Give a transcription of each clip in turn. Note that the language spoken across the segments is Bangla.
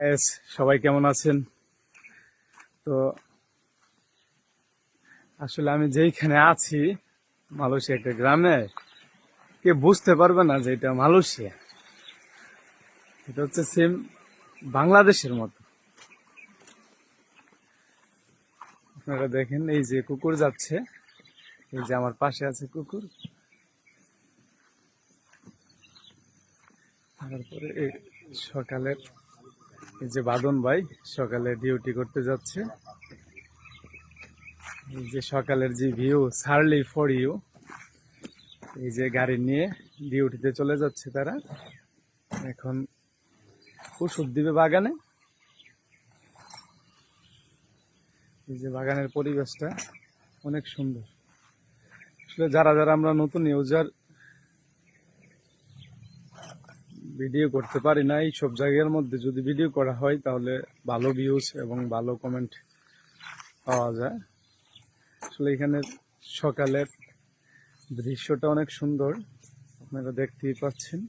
এস, সবাই কেমন আছেন? তো আসলে আমি যেইখানে আছি, মালয়েশিয়া একটা গ্রামে, কে বুঝতে পারবে না যে এটা মালয়েশিয়া। এটা হচ্ছে সেম বাংলাদেশের মতো। আপনারা দেখেন, এই যে কুকুর যাচ্ছে, এই যে আমার পাশে আছে কুকুর। তারপরে সকালের এই যে বাদন ভাই সকালে ডিউটি করতে যাচ্ছে। এই যে সকালের যে ভিউ সার্লি ফর ইউ এই যে গাড়ি নিয়ে ডিউটিতে চলে যাচ্ছে তারা। এখন ওষুধ দিবে বাগানে। এই যে বাগানের পরিবেশটা অনেক সুন্দর। আসলে যারা যারা আমরা নতুন ইউজার ভিডিও করতে পারি না এই সব জায়গার মধ্যে যদি ভিডিও করা হয় তাহলে ভালো ভিউজ এবং ভালো কমেন্ট পাওয়া যায়। আসলে এখানে সকালের দৃশ্যটা অনেক সুন্দর, আপনারা দেখতেই পাচ্ছেন।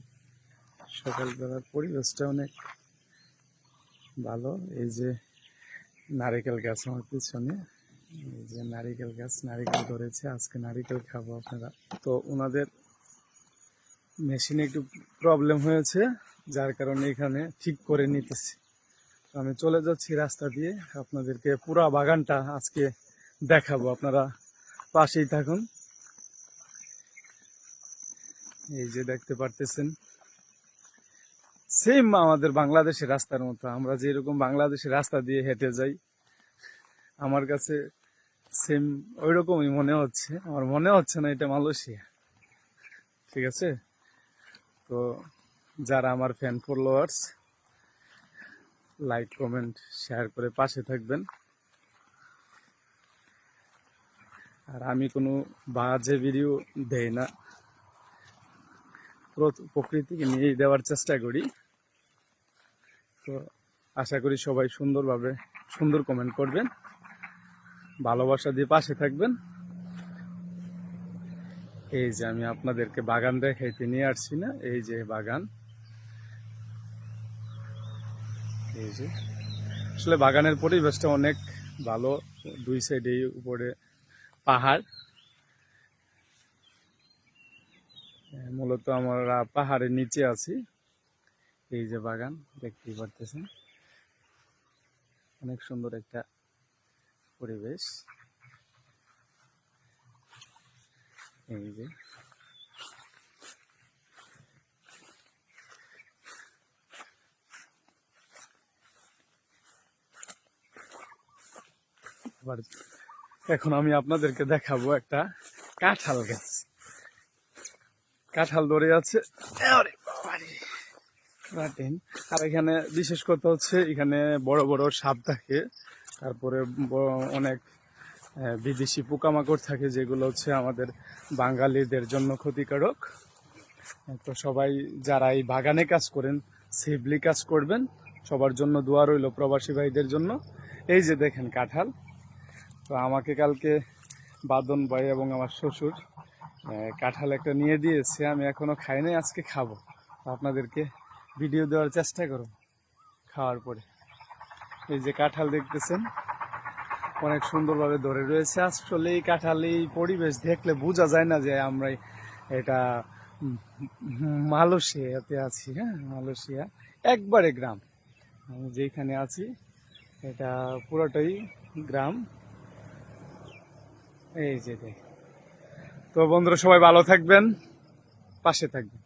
সকালবেলার পরিবেশটা অনেক ভালো, এই যে নারিকেল গাছ আমার পিছনে, এই যে নারিকেল গাছ, নারিকেল ধরেছে, আজকে নারিকেল খাব আপনারা। তো ওনাদের মেশিনে একটু প্রবলেম হয়েছে, যার কারণে এখানে ঠিক করে নিতেছি। আমি চলে যাচ্ছি রাস্তা দিয়ে, আপনাদেরকে পুরা বাগানটা আজকে দেখাবো। আপনারা পাশেই থাকুন। এই যে দেখতে পারতেছেন। সেম আমাদের বাংলাদেশের রাস্তার মতো। আমরা যেরকম বাংলাদেশের রাস্তা দিয়ে হেঁটে যাই, আমার কাছে সেম ওই রকমই মনে হচ্ছে। আমার মনে হচ্ছে না এটা মালয়েশিয়া। ঠিক আছে? তো যারা আমার fan followers like comment share করে পাশে থাকবেন। আর আমি কোনো বাজে ভিডিও দেই না। প্র- প্রকৃতিকে নিয়েই দেওয়ার চেষ্টা করি। তো আশা করি সবাই সুন্দরভাবে, সুন্দর কমেন্ট করবেন। ভালোবাসা দিয়ে পাশে থাকবেন। এই যে আমি আপনাদেরকে বাগান দেখাইতে নিয়ে আসছি না, এই যে বাগান। এই যে। আসলে বাগানের পরিবেশটা অনেক ভালো, দুই সাইডে উপরে পাহাড়। মূলত আমরা পাহাড়ের নিচে আছি। এই যে বাগান, দেখতেই পারতেছেন। অনেক সুন্দর একটা পরিবেশ। এই যে। এখন আমি আপনাদেরকে দেখাবো একটা কাঁঠাল গাছ। কাঁঠাল ধরে আছে। আরে এখানে বিশেষ কথা হচ্ছে, এখানে বড় বড় সাপ থাকে। তারপরে অনেক বিদেশি পোকামাকড় থাকে, যেগুলো হচ্ছে আমাদের বাঙালিদের জন্য ক্ষতিকারক। তো সবাই যারা এই বাগানে কাজ করেন, সেফলি কাজ করবেন। সবার জন্য দোয়া রইল প্রবাসী ভাইদের জন্য। এই যে দেখেন কাঁঠাল। তো আমাকে কালকে বাদন ভাই এবং আমার শ্বশুর কাঁঠাল একটা নিয়ে দিয়েছে, আমি এখনও খাই নাই, আজকে খাব। আপনাদেরকে ভিডিও দেওয়ার চেষ্টা করব খাওয়ার পরে। এই যে কাঁঠাল দেখতেছেন অনেক সুন্দরভাবে ধরে রয়েছে। আসলে এই কাঁঠাল পরিবেশ দেখলে বোঝা যায় না যে আমরা এটা মালয়েশিয়াতে আছি হ্যাঁ মালয়েশিয়া। একবারে গ্রাম। আমি যেখানে আছি, এটা পুরোটাই গ্রাম। এই যে তো বন্ধুরা, সবাই ভালো থাকবেন, পাশে থাকবেন।